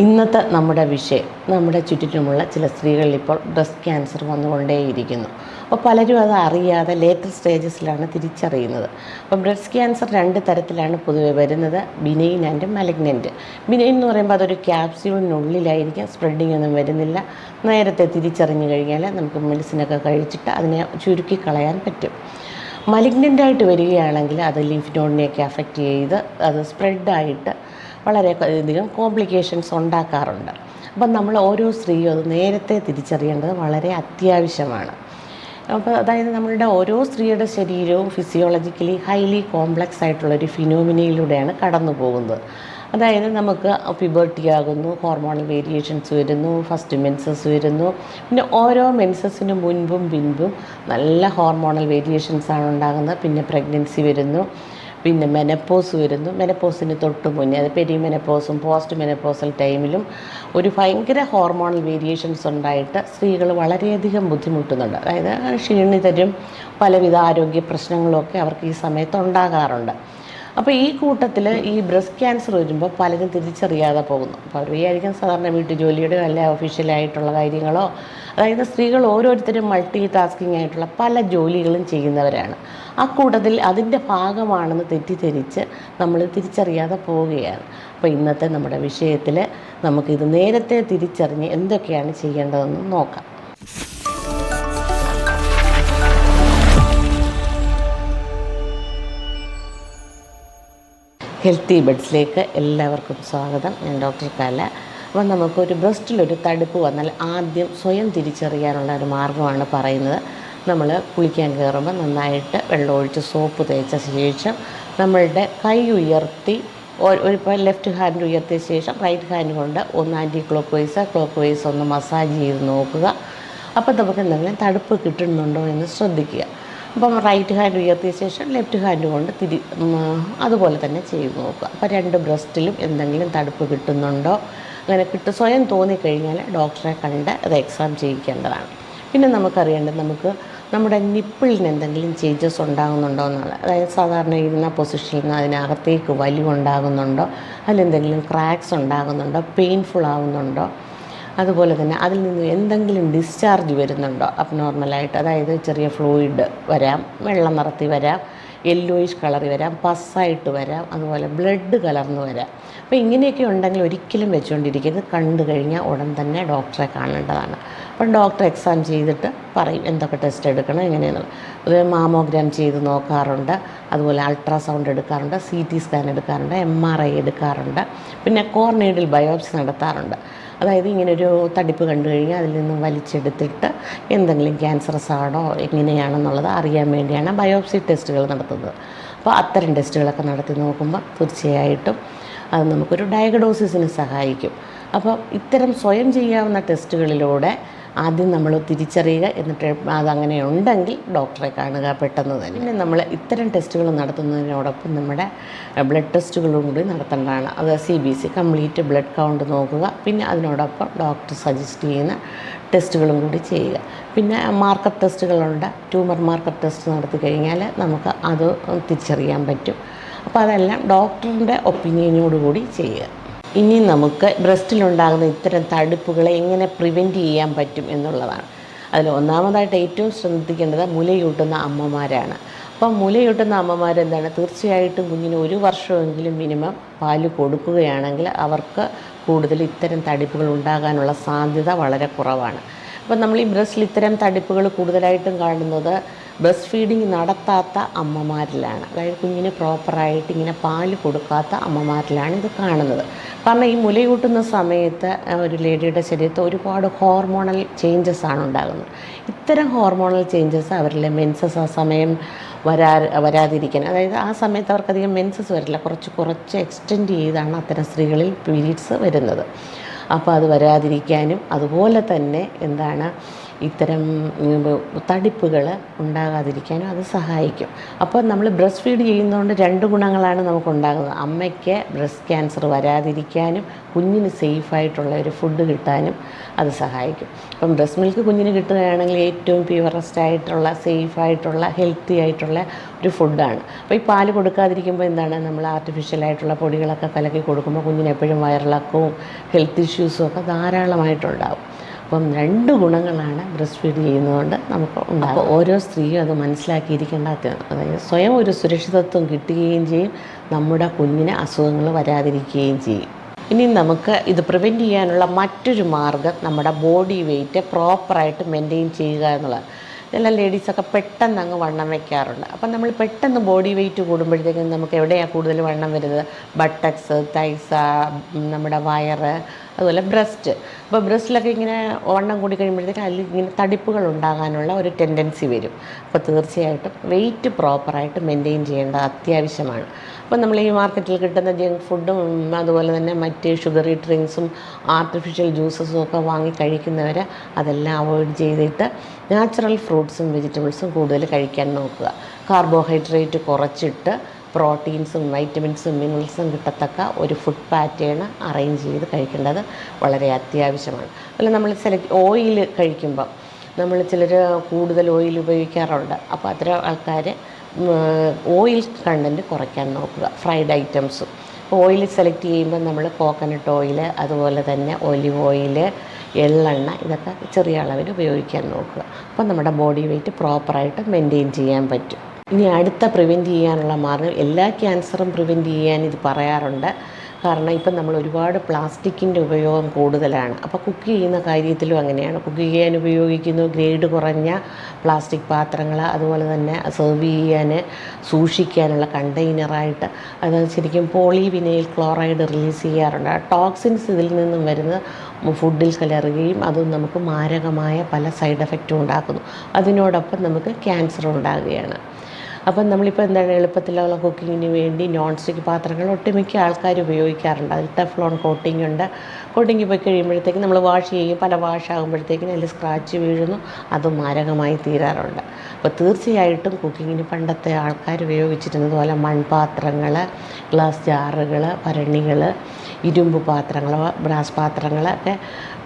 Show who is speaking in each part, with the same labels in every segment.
Speaker 1: ഇന്നത്തെ നമ്മുടെ വിഷയം നമ്മുടെ ചുറ്റിനുമുള്ള ചില സ്ത്രീകളിൽ ഇപ്പോൾ ബ്രസ്റ്റ് ക്യാൻസർ വന്നുകൊണ്ടേയിരിക്കുന്നു. അപ്പോൾ പലരും അത് അറിയാതെ ലേറ്റർ സ്റ്റേജസിലാണ് തിരിച്ചറിയുന്നത്. അപ്പോൾ ബ്രസ്റ്റ് ക്യാൻസർ രണ്ട് തരത്തിലാണ് പൊതുവെ വരുന്നത്. ബിനൈൻ ആൻഡ് മലഗ്നന്റ് ബിനൈൻ എന്ന് പറയുമ്പോൾ അതൊരു ക്യാപ്സ്യൂളിനുള്ളിലായിരിക്കും സ്പ്രെഡിംഗ് ഒന്നും വരുന്നില്ല. നേരത്തെ തിരിച്ചറിഞ്ഞു കഴിഞ്ഞാൽ നമുക്ക് മെഡിസിനൊക്കെ കഴിച്ചിട്ട് അതിനെ ചുരുക്കി കളയാൻ പറ്റും മലിഗ്നന്റായിട്ട് വരികയാണെങ്കിൽ അത് ലിംഫ് അഫക്റ്റ് ചെയ്ത് അത് സ്പ്രെഡായിട്ട് വളരെ അധികം കോംപ്ലിക്കേഷൻസ് ഉണ്ടാക്കാറുണ്ട്. അപ്പം നമ്മൾ ഓരോ സ്ത്രീയും അത് നേരത്തെ തിരിച്ചറിയേണ്ടത് വളരെ അത്യാവശ്യമാണ്. അപ്പോൾ അതായത് നമ്മളുടെ ഓരോ സ്ത്രീയുടെ ശരീരവും ഫിസിയോളജിക്കലി ഹൈലി കോംപ്ലക്സ് ആയിട്ടുള്ളൊരു ഫിനോമിനയിലൂടെയാണ് കടന്നു പോകുന്നത്. അതായത് നമുക്ക് പ്യൂബർട്ടി ആകുന്നു ഹോർമോണൽ വേരിയേഷൻസ് വരുന്നു ഫസ്റ്റ് മെൻസസ് വരുന്നു. പിന്നെ ഓരോ മെൻസസിന് മുൻപും പിൻപും നല്ല ഹോർമോണൽ വേരിയേഷൻസ് ആണ് ഉണ്ടാകുന്നത്. പിന്നെ പ്രഗ്നൻസി വരുന്നു. പിന്നെ മെനപ്പോസ് വരുന്നു. മെനപ്പോസിന് തൊട്ട് മുന്നേ അത് പെരി മെനപ്പോസും പോസ്റ്റ് മെനപ്പോസൽ ടൈമിലും ഒരു ഭയങ്കര ഹോർമോണൽ വേരിയേഷൻസ് ഉണ്ടായിട്ട് സ്ത്രീകൾ വളരെയധികം ബുദ്ധിമുട്ടുന്നുണ്ട്. അതായത് ക്ഷീണിതരും പലവിധ ആരോഗ്യ പ്രശ്നങ്ങളൊക്കെ അവർക്ക് ഈ സമയത്ത് ഉണ്ടാകാറുണ്ട്. അപ്പോൾ ഈ കൂട്ടത്തിൽ ഈ ബ്രസ്റ്റ് ക്യാൻസർ വരുമ്പോൾ പലരും തിരിച്ചറിയാതെ പോകുന്നു. അപ്പോൾ അവർ വിചാരിക്കും സാധാരണ വീട്ടു ജോലിയുടെ അല്ല ഒഫീഷ്യലായിട്ടുള്ള കാര്യങ്ങളോ അതായത് സ്ത്രീകൾ ഓരോരുത്തരും മൾട്ടി ടാസ്കിംഗ് ആയിട്ടുള്ള പല ജോലികളും ചെയ്യുന്നവരാണ്. ആ കൂട്ടത്തിൽ അതിന്റെ ഭാഗമാണെന്ന് തെറ്റിദ്ധരിച്ച് നമ്മൾ തിരിച്ചറിയാതെ പോവുകയാണ്. അപ്പോൾ ഇന്നത്തെ നമ്മുടെ വിഷയത്തിൽ നമുക്കിത് നേരത്തെ തിരിച്ചറിഞ്ഞ് എന്തൊക്കെയാണ് ചെയ്യേണ്ടതെന്ന് നോക്കാം. ഹെൽത്തി ബെഡ്സിലേക്ക് എല്ലാവർക്കും സ്വാഗതം. ഞാൻ ഡോക്ടർ കല. അപ്പം നമുക്കൊരു ബ്രസ്റ്റിലൊരു തടുപ്പ് വന്നാൽ ആദ്യം സ്വയം തിരിച്ചറിയാനുള്ള ഒരു മാർഗമാണ് പറയുന്നത്. നമ്മൾ കുളിക്കാൻ കയറുമ്പോൾ നന്നായിട്ട് വെള്ളമൊഴിച്ച് സോപ്പ് തേച്ച ശേഷം നമ്മളുടെ കൈ ഉയർത്തി ഒരു ലെഫ്റ്റ് ഹാൻഡ് ഉയർത്തിയ ശേഷം റൈറ്റ് ഹാൻഡ് കൊണ്ട് ഒന്ന് anticlockwise clockwise ഒന്ന് മസാജ് ചെയ്ത് നോക്കുക. അപ്പോൾ നമുക്ക് എന്തെങ്കിലും തടുപ്പ് കിട്ടുന്നുണ്ടോ എന്ന് ശ്രദ്ധിക്കുക. അപ്പം റൈറ്റ് ഹാൻഡ് ഉയർത്തിയ ശേഷം ലെഫ്റ്റ് ഹാൻഡ് കൊണ്ട് തിരി അതുപോലെ തന്നെ ചെയ്ത് നോക്കുക. അപ്പോൾ രണ്ട് ബ്രസ്റ്റിലും എന്തെങ്കിലും തടുപ്പ് കിട്ടുന്നുണ്ടോ? അങ്ങനെ കിട്ടും സ്വയം തോന്നിക്കഴിഞ്ഞാൽ ഡോക്ടറെ കണ്ട് അത് എക്സാം ചെയ്യിക്കേണ്ടതാണ്. പിന്നെ നമുക്കറിയേണ്ടത് നമുക്ക് നമ്മുടെ നിപ്പിളിന് എന്തെങ്കിലും ചേഞ്ചസ് ഉണ്ടാകുന്നുണ്ടോ എന്നുള്ളത്. അതായത് സാധാരണ ഇരുന്ന പൊസിഷനിൽ നിന്ന് അതിനകത്തേക്ക് വലിവുണ്ടാകുന്നുണ്ടോ? അതിലെന്തെങ്കിലും ക്രാക്സ് ഉണ്ടാകുന്നുണ്ടോ? പെയിൻഫുൾ ആവുന്നുണ്ടോ? അതുപോലെ തന്നെ അതിൽ നിന്ന് എന്തെങ്കിലും ഡിസ്ചാർജ് വരുന്നുണ്ടോ? അബ്നോർമലായിട്ട് അതായത് ചെറിയ ഫ്ലൂയിഡ് വരാം വെള്ളം നിറത്തി വരാം യെല്ലോയിഷ് കളറി വരാം പസ്സായിട്ട് വരാം അതുപോലെ ബ്ലഡ് കലർന്ന് വരാം. അപ്പോൾ ഇങ്ങനെയൊക്കെ ഉണ്ടെങ്കിൽ ഒരിക്കലും വെച്ചുകൊണ്ടിരിക്കരുത് കണ്ടു കഴിഞ്ഞാൽ ഉടൻ തന്നെ ഡോക്ടറെ കാണേണ്ടതാണ്. അപ്പം ഡോക്ടർ എക്സാം ചെയ്തിട്ട് പറയും എന്തൊക്കെ ടെസ്റ്റ് എടുക്കണം എങ്ങനെയെന്ന്. അതുപോലെ മാമോഗ്രാം ചെയ്ത് നോക്കാറുണ്ട്. അതുപോലെ അൾട്രാസൗണ്ട് എടുക്കാറുണ്ട് സി ടി സ്കാൻ എടുക്കാറുണ്ട് എം ആർ ഐ എടുക്കാറുണ്ട്. പിന്നെ കോർണേഡിൽ ബയോപ്സി നടത്താറുണ്ട്. അതായത് ഇങ്ങനൊരു തടിപ്പ് കണ്ടു കഴിഞ്ഞാൽ അതിൽ നിന്നും വലിച്ചെടുത്തിട്ട് എന്തെങ്കിലും ക്യാൻസറസ് ആണോ എങ്ങനെയാണെന്നുള്ളത് അറിയാൻ വേണ്ടിയാണ് ബയോപ്സി ടെസ്റ്റുകൾ നടത്തുന്നത്. അപ്പോൾ അത്തരം ടെസ്റ്റുകളൊക്കെ നടത്തി നോക്കുമ്പോൾ തീർച്ചയായിട്ടും അത് നമുക്കൊരു ഡയഗ്നോസിസിന് സഹായിക്കും. അപ്പോൾ ഇത്തരം സ്വയം ചെയ്യാവുന്ന ടെസ്റ്റുകളിലൂടെ ആദ്യം നമ്മൾ തിരിച്ചറിയുക എന്നിട്ട് അതങ്ങനെ ഉണ്ടെങ്കിൽ ഡോക്ടറെ കാണുക പെട്ടെന്ന് തന്നെ. പിന്നെ നമ്മൾ ഇത്തരം ടെസ്റ്റുകൾ നടത്തുന്നതിനോടൊപ്പം നമ്മുടെ ബ്ലഡ് ടെസ്റ്റുകളും കൂടി നടത്തേണ്ടതാണ്. അത് C B C complete blood count നോക്കുക. പിന്നെ അതിനോടൊപ്പം ഡോക്ടർ സജസ്റ്റ് ചെയ്യുന്ന ടെസ്റ്റുകളും കൂടി ചെയ്യുക. പിന്നെ മാർക്കർ ടെസ്റ്റുകളുണ്ട് ട്യൂമർ മാർക്കർ ടെസ്റ്റ് നടത്തി കഴിഞ്ഞാൽ നമുക്ക് അത് തിരിച്ചറിയാൻ പറ്റും. അപ്പോൾ അതെല്ലാം ഡോക്ടറിന്റെ ഒപ്പീനിയനോടുകൂടി ചെയ്യുക. ഇനി നമുക്ക് ബ്രസ്റ്റിലുണ്ടാകുന്ന ഇത്തരം തടുപ്പുകളെ എങ്ങനെ പ്രിവെന്റ് ചെയ്യാൻ പറ്റും എന്നുള്ളതാണ്. അതിൽ ഒന്നാമതായിട്ട് ഏറ്റവും ശ്രദ്ധിക്കേണ്ടത് മുലയൂട്ടുന്ന അമ്മമാരാണ്. അപ്പം മുലയൂട്ടുന്ന അമ്മമാരെന്താണ് തീർച്ചയായിട്ടും കുഞ്ഞിന് ഒരു വർഷമെങ്കിലും മിനിമം പാൽ കൊടുക്കുകയാണെങ്കിൽ അവർക്ക് കൂടുതൽ ഇത്തരം തടിപ്പുകൾ ഉണ്ടാകാനുള്ള സാധ്യത വളരെ കുറവാണ്. അപ്പം നമ്മൾ ഈ ബ്രസ്റ്റിൽ ഇത്തരം തടിപ്പുകൾ കൂടുതലായിട്ടും കാണുന്നത് ബ്രസ്റ്റ് ഫീഡിങ് നടത്താത്ത അമ്മമാരിലാണ്. അതായത് കുഞ്ഞിന് പ്രോപ്പറായിട്ട് ഇങ്ങനെ പാൽ കൊടുക്കാത്ത അമ്മമാരിലാണ് ഇത് കാണുന്നത്. കാരണം ഈ മുലയൂട്ടുന്ന സമയത്ത് ഒരു ലേഡിയുടെ ശരീരത്ത് ഒരുപാട് ഹോർമോണൽ ചേഞ്ചസ് ആണ് ഉണ്ടാകുന്നത്. ഇത്തരം ഹോർമോണൽ ചേഞ്ചസ് അവരിലെ മെൻസസ് ആ സമയം വരാ വരാതിരിക്കാൻ. അതായത് ആ സമയത്ത് അവർക്കധികം മെൻസസ് വരില്ല. കുറച്ച് കുറച്ച് എക്സ്റ്റെൻഡ് ചെയ്താണ് അത്തരം സ്ത്രീകളിൽ പീരീഡ്സ് വരുന്നത്. അപ്പോൾ അത് വരാതിരിക്കാനും അതുപോലെ തന്നെ എന്താണ് ഇത്തരം തടിപ്പുകൾ ഉണ്ടാകാതിരിക്കാനും അത് സഹായിക്കും. അപ്പോൾ നമ്മൾ ബ്രസ്റ്റ് ഫീഡ് ചെയ്യുന്നതുകൊണ്ട് രണ്ട് ഗുണങ്ങളാണ് നമുക്കുണ്ടാകുന്നത്. അമ്മയ്ക്ക് ബ്രസ്റ്റ് ക്യാൻസർ വരാതിരിക്കാനും കുഞ്ഞിന് സേഫായിട്ടുള്ള ഒരു ഫുഡ് കിട്ടാനും അത് സഹായിക്കും. അപ്പം ബ്രസ്റ്റ് മിൽക്ക് കുഞ്ഞിന് കിട്ടുകയാണെങ്കിൽ ഏറ്റവും പ്യുവറസ്റ്റ് ആയിട്ടുള്ള സേഫായിട്ടുള്ള ഹെൽത്തി ആയിട്ടുള്ള ഒരു ഫുഡാണ്. അപ്പോൾ ഈ പാൽ കൊടുക്കാതിരിക്കുമ്പോൾ എന്താണ്? നമ്മൾ ആർട്ടിഫിഷ്യലായിട്ടുള്ള പൊടികളൊക്കെ കലക്കി കൊടുക്കുമ്പോൾ കുഞ്ഞിന് എപ്പോഴും വയറിളക്കവും ഹെൽത്ത് ഇഷ്യൂസും ഒക്കെ ധാരാളമായിട്ടുണ്ടാവും. അപ്പം രണ്ട് ഗുണങ്ങളാണ് ബ്രസ്റ്റ് ഫീഡ് ചെയ്യുന്നതുകൊണ്ട് നമുക്ക് ഉണ്ടാകും ഓരോ സ്ത്രീയും അത് മനസ്സിലാക്കിയിരിക്കേണ്ട അതായത് സ്വയം ഒരു സുരക്ഷിതത്വം കിട്ടുകയും ചെയ്യും നമ്മുടെ കുഞ്ഞിന് അസുഖങ്ങൾ വരാതിരിക്കുകയും ചെയ്യും. ഇനി നമുക്ക് ഇത് പ്രിവെന്റ് ചെയ്യാനുള്ള മറ്റൊരു മാർഗം നമ്മുടെ ബോഡി വെയ്റ്റ് പ്രോപ്പറായിട്ട് മെയിന്റെയിൻ ചെയ്യുക എന്നുള്ളതാണ്. ചില ലേഡീസൊക്കെ പെട്ടെന്ന് അങ്ങ് വണ്ണം വെക്കാറുണ്ട്. അപ്പം നമ്മൾ പെട്ടെന്ന് ബോഡി വെയിറ്റ് കൂടുമ്പോഴത്തേക്കും നമുക്ക് എവിടെയാണ് കൂടുതൽ വണ്ണം വരുന്നത്? ബട്ടക്സ് തൈസ നമ്മുടെ വയറ് അതുപോലെ ബ്രസ്റ്റ്. അപ്പോൾ ബ്രസ്റ്റിലൊക്കെ ഇങ്ങനെ വണ്ണം കൂടി കഴിയുമ്പോഴത്തേക്കും അതിൽ ഇങ്ങനെ തടിപ്പുകൾ ഉണ്ടാകാനുള്ള ഒരു ടെൻഡൻസി വരും. അപ്പോൾ തീർച്ചയായിട്ടും വെയിറ്റ് പ്രോപ്പറായിട്ട് മെയിന്റെയിൻ ചെയ്യേണ്ടത് അത്യാവശ്യമാണ്. അപ്പോൾ നമ്മൾ ഈ മാർക്കറ്റിൽ കിട്ടുന്ന ജങ്ക് ഫുഡും അതുപോലെ തന്നെ മറ്റ് ഷുഗറി ഡ്രിങ്ക്സും ആർട്ടിഫിഷ്യൽ ജ്യൂസസും ഒക്കെ വാങ്ങി കഴിക്കുന്നവർ അതെല്ലാം അവോയ്ഡ് ചെയ്തിട്ട് നാച്ചുറൽ ഫ്രൂട്ട്സും വെജിറ്റബിൾസും കൂടുതൽ കഴിക്കാൻ നോക്കുക. കാർബോഹൈഡ്രേറ്റ് കുറച്ചിട്ട് പ്രോട്ടീൻസും വൈറ്റമിൻസും മിനറൽസും കിട്ടത്തക്ക ഒരു ഫുഡ് പാറ്റേൺ അറേഞ്ച് ചെയ്ത് കഴിക്കേണ്ടത് വളരെ അത്യാവശ്യമാണ്. അല്ല നമ്മൾ സെലക്ട് ഓയിൽ കഴിക്കുമ്പം നമ്മൾ ചിലർ കൂടുതൽ ഓയിൽ ഉപയോഗിക്കാറുണ്ട്. അപ്പോൾ അത്തരം ആൾക്കാർ ഓയിൽ കണ്ടന്റ് കുറയ്ക്കാൻ നോക്കുക. ഫ്രൈഡ് ഐറ്റംസും ഓയിൽ സെലക്ട് ചെയ്യുമ്പോൾ നമ്മൾ കോക്കനട്ട് ഓയിൽ അതുപോലെ തന്നെ ഒലിവ് ഓയിൽ എള്ളെണ്ണ ഇതൊക്കെ ചെറിയ അളവിൽ ഉപയോഗിക്കാൻ നോക്കുക. അപ്പോൾ നമ്മുടെ ബോഡി വെയ്റ്റ് പ്രോപ്പറായിട്ട് മെയിന്റെയിൻ ചെയ്യാൻ പറ്റും. ഇനി അടുത്ത പ്രിവെന്റ് ചെയ്യാനുള്ള മാർഗം എല്ലാ ക്യാൻസറും പ്രിവെന്റ് ചെയ്യാൻ ഇത് പറയാറുണ്ട്. കാരണം ഇപ്പം നമ്മൾ ഒരുപാട് പ്ലാസ്റ്റിക്കിന്റെ ഉപയോഗം കൂടുതലാണ്. അപ്പോൾ കുക്ക് ചെയ്യുന്ന കാര്യത്തിലും അങ്ങനെയാണ്. കുക്ക് ചെയ്യാൻ ഉപയോഗിക്കുന്ന ഗ്രേഡ് കുറഞ്ഞ പ്ലാസ്റ്റിക് പാത്രങ്ങൾ അതുപോലെ തന്നെ സെർവ് ചെയ്യാൻ സൂക്ഷിക്കാനുള്ള കണ്ടെയ്നറായിട്ട് അത് ശരിക്കും പോളി വിനയിൽ ക്ലോറൈഡ് റിലീസ് ചെയ്യാറുണ്ട് ടോക്സിൻസ് ഇതിൽ നിന്നും വരുന്ന ഫുഡിൽ കലറുകയും അത് നമുക്ക് മാരകമായ പല സൈഡ് എഫക്റ്റും ഉണ്ടാക്കുന്നു. അതിനോടൊപ്പം നമുക്ക് ക്യാൻസർ ഉണ്ടാകുകയാണ്. അപ്പം നമ്മളിപ്പോൾ എന്താണ് എളുപ്പത്തിലുള്ള കുക്കിങ്ങിന് വേണ്ടി നോൺ സ്റ്റിക്ക് പാത്രങ്ങൾ ഒട്ടുമിക്ക ആൾക്കാർ ഉപയോഗിക്കാറുണ്ട്. അതിൽ ടെഫ്ലോൺ കോട്ടിംഗ് ഉണ്ട്. കോട്ടിങ് പോയി കഴിയുമ്പോഴത്തേക്കും നമ്മൾ വാഷ് ചെയ്യും. പല വാഷ് ആകുമ്പോഴത്തേക്കും അതിൽ സ്ക്രാച്ച് വീഴുന്നു. അത് മാരകമായി തീരാറുണ്ട്. അപ്പോൾ തീർച്ചയായിട്ടും കുക്കിങ്ങിന് പണ്ടത്തെ ആൾക്കാർ ഉപയോഗിച്ചിരുന്നത് പോലെ മൺപാത്രങ്ങൾ ഗ്ലാസ് ജാറുകൾ ഭരണികൾ ഇരുമ്പ് പാത്രങ്ങൾ ബ്രാസ് പാത്രങ്ങളൊക്കെ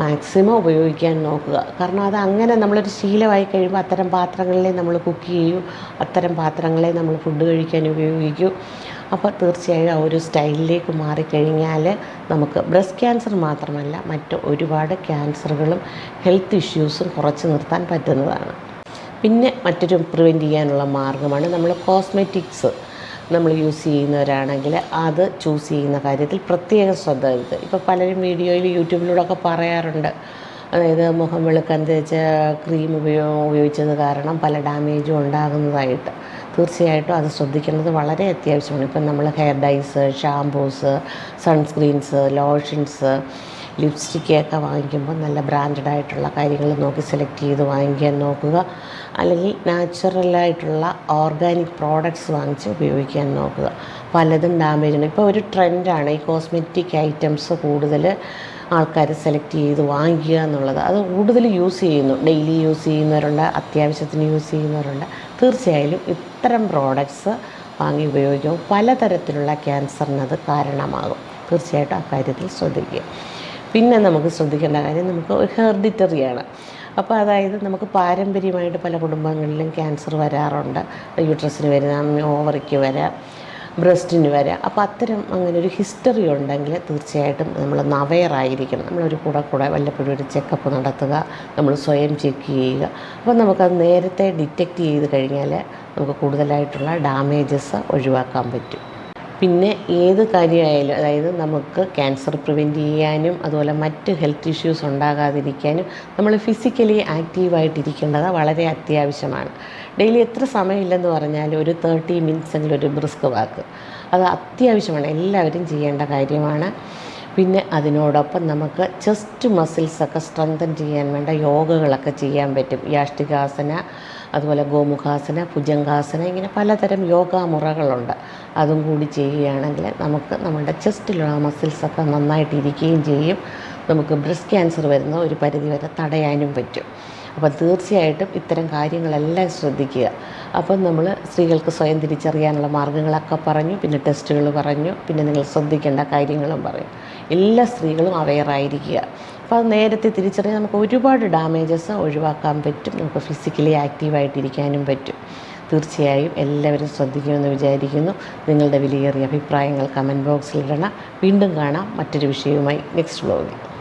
Speaker 1: മാക്സിമം ഉപയോഗിക്കാൻ നോക്കുക. കാരണം അത് അങ്ങനെ നമ്മളൊരു ശീലമായി കഴിയുമ്പോൾ അത്തരം പാത്രങ്ങളിലെ നമ്മൾ കുക്ക് ചെയ്യൂ. അത്തരം പാത്രങ്ങളെ നമ്മൾ ഫുഡ് കഴിക്കാൻ ഉപയോഗിക്കൂ. അപ്പോൾ തീർച്ചയായും ആ ഒരു സ്റ്റൈലിലേക്ക് മാറിക്കഴിഞ്ഞാൽ നമുക്ക് ബ്രസ്റ്റ് ക്യാൻസർ മാത്രമല്ല മറ്റ് ഒരുപാട് ക്യാൻസറുകളും ഹെൽത്ത് ഇഷ്യൂസും കുറച്ച് നിർത്താൻ പറ്റുന്നതാണ്. പിന്നെ മറ്റൊരു പ്രിവെന്റ് ചെയ്യാനുള്ള മാർഗമാണ് നമ്മൾ കോസ്മെറ്റിക്സ്. നമ്മൾ യൂസ് ചെയ്യുന്നവരാണെങ്കിൽ അത് ചൂസ് ചെയ്യുന്ന കാര്യത്തിൽ പ്രത്യേകം ശ്രദ്ധ വരുത്തുക. ഇപ്പോൾ പലരും വീഡിയോയിൽ യൂട്യൂബിലൂടെ ഒക്കെ പറയാറുണ്ട്. അതായത് മുഖം വെളുക്കാൻ തേച്ച ക്രീം ഉപയോഗം ഉപയോഗിച്ചത് കാരണം പല ഡാമേജും ഉണ്ടാകുന്നതായിട്ട്. തീർച്ചയായിട്ടും അത് ശ്രദ്ധിക്കേണ്ടത് വളരെ അത്യാവശ്യമാണ്. ഇപ്പം നമ്മൾ hair dyes shampoos sunscreens lotions ലിപ്സ്റ്റിക്കൊക്കെ വാങ്ങിക്കുമ്പോൾ നല്ല ബ്രാൻഡഡ് ആയിട്ടുള്ള കാര്യങ്ങൾ നോക്കി സെലക്ട് ചെയ്ത് വാങ്ങിക്കാൻ നോക്കുക. അല്ലെങ്കിൽ നാച്ചുറലായിട്ടുള്ള ഓർഗാനിക് പ്രോഡക്ട്സ് വാങ്ങിച്ച് ഉപയോഗിക്കാൻ നോക്കുക. പലതും ഡാമേജ് ഉണ്ട് ഇപ്പോൾ ഒരു ട്രെൻഡാണ് ഈ കോസ്മെറ്റിക് ഐറ്റംസ് കൂടുതൽ ആൾക്കാർ സെലക്ട് ചെയ്ത് വാങ്ങിക്കുക എന്നുള്ളത്. അത് കൂടുതൽ യൂസ് ചെയ്യുന്നു. ഡെയിലി യൂസ് ചെയ്യുന്നവരുണ്ട് അത്യാവശ്യത്തിന് യൂസ് ചെയ്യുന്നവരുണ്ട്. തീർച്ചയായാലും ഇത്തരം പ്രോഡക്ട്സ് വാങ്ങി ഉപയോഗിക്കുമ്പോൾ പലതരത്തിലുള്ള ക്യാൻസറിനത് കാരണമാകും. തീർച്ചയായിട്ടും ആ കാര്യത്തിൽ ശ്രദ്ധിക്കുക. പിന്നെ നമുക്ക് ശ്രദ്ധിക്കേണ്ട കാര്യം നമുക്ക് ഹെർഡിറ്ററിയാണ് അപ്പോൾ അതായത് നമുക്ക് പാരമ്പര്യമായിട്ട് പല കുടുംബങ്ങളിലും ക്യാൻസർ വരാറുണ്ട്. യൂട്രസിന് വരാം ഓവറിക്ക് വരാം ബ്രസ്റ്റിന് വരാം. അപ്പോൾ അത്തരം അങ്ങനെ ഒരു ഹിസ്റ്ററി ഉണ്ടെങ്കിൽ തീർച്ചയായിട്ടും നമ്മൾ അവെയറായിരിക്കണം നമ്മളൊരു കൂടെ കൂടെ വല്ലപ്പോഴും ഒരു ചെക്കപ്പ് നടത്തുക നമ്മൾ സ്വയം ചെക്ക് ചെയ്യുക. അപ്പോൾ നമുക്കത് നേരത്തെ ഡിറ്റക്റ്റ് ചെയ്ത് കഴിഞ്ഞാൽ നമുക്ക് കൂടുതലായിട്ടുള്ള ഡാമേജസ് ഒഴിവാക്കാൻ പറ്റും. പിന്നെ ഏത് കാര്യമായാലും അതായത് നമുക്ക് ക്യാൻസർ പ്രിവെന്റ് ചെയ്യാനും അതുപോലെ മറ്റ് ഹെൽത്ത് ഇഷ്യൂസ് ഉണ്ടാകാതിരിക്കാനും നമ്മൾ ഫിസിക്കലി ആക്റ്റീവായിട്ടിരിക്കേണ്ടത് വളരെ അത്യാവശ്യമാണ്. ഡെയിലി എത്ര സമയമില്ലെന്ന് പറഞ്ഞാൽ ഒരു തേർട്ടി മിനിറ്റ്സ് എങ്കിലും ഒരു ബ്രിസ്ക് വാക്ക് അത് അത്യാവശ്യമാണ്. എല്ലാവരും ചെയ്യേണ്ട കാര്യമാണ്. പിന്നെ അതിനോടൊപ്പം നമുക്ക് ചെസ്റ്റ് മസിൽസൊക്കെ സ്ട്രെങ്തൻ ചെയ്യാൻ വേണ്ട യോഗകളൊക്കെ ചെയ്യാൻ പറ്റും. യാഷ്ടികാസന അതുപോലെ ഗോമുഖാസന ഭുജംഗാസന ഇങ്ങനെ പലതരം യോഗാമുറകളുണ്ട് അതും കൂടി ചെയ്യുകയാണെങ്കിൽ നമുക്ക് നമ്മുടെ ചെസ്റ്റിലുള്ള മസിൽസൊക്കെ നന്നായിട്ട് ഇരിക്കുകയും ചെയ്യും. നമുക്ക് ബ്രസ്റ്റ് ക്യാൻസർ വരുന്ന ഒരു പരിധിവരെ തടയാനും പറ്റും. അപ്പോൾ തീർച്ചയായിട്ടും ഇത്തരം കാര്യങ്ങളെല്ലാം ശ്രദ്ധിക്കുക. അപ്പം നമ്മൾ സ്ത്രീകൾക്ക് സ്വയം തിരിച്ചറിയാനുള്ള മാർഗങ്ങളൊക്കെ പറഞ്ഞു പിന്നെ ടെസ്റ്റുകൾ പറഞ്ഞു പിന്നെ നിങ്ങൾ ശ്രദ്ധിക്കേണ്ട കാര്യങ്ങളും പറയും. എല്ലാ സ്ത്രീകളും അവെയറായിരിക്കുക അപ്പോൾ അത് നേരത്തെ തിരിച്ചറിയാൻ നമുക്ക് ഒരുപാട് ഡാമേജസ് ഒഴിവാക്കാൻ പറ്റും. നമുക്ക് ഫിസിക്കലി ആക്റ്റീവായിട്ടിരിക്കാനും പറ്റും. തീർച്ചയായും എല്ലാവരും ശ്രദ്ധിക്കുമെന്ന് വിചാരിക്കുന്നു. നിങ്ങളുടെ വിലയേറിയ അഭിപ്രായങ്ങൾ കമന്റ് ബോക്സിലിടണം വീണ്ടും കാണാം മറ്റൊരു വിഷയവുമായി നെക്സ്റ്റ് വ്ലോഗിൽ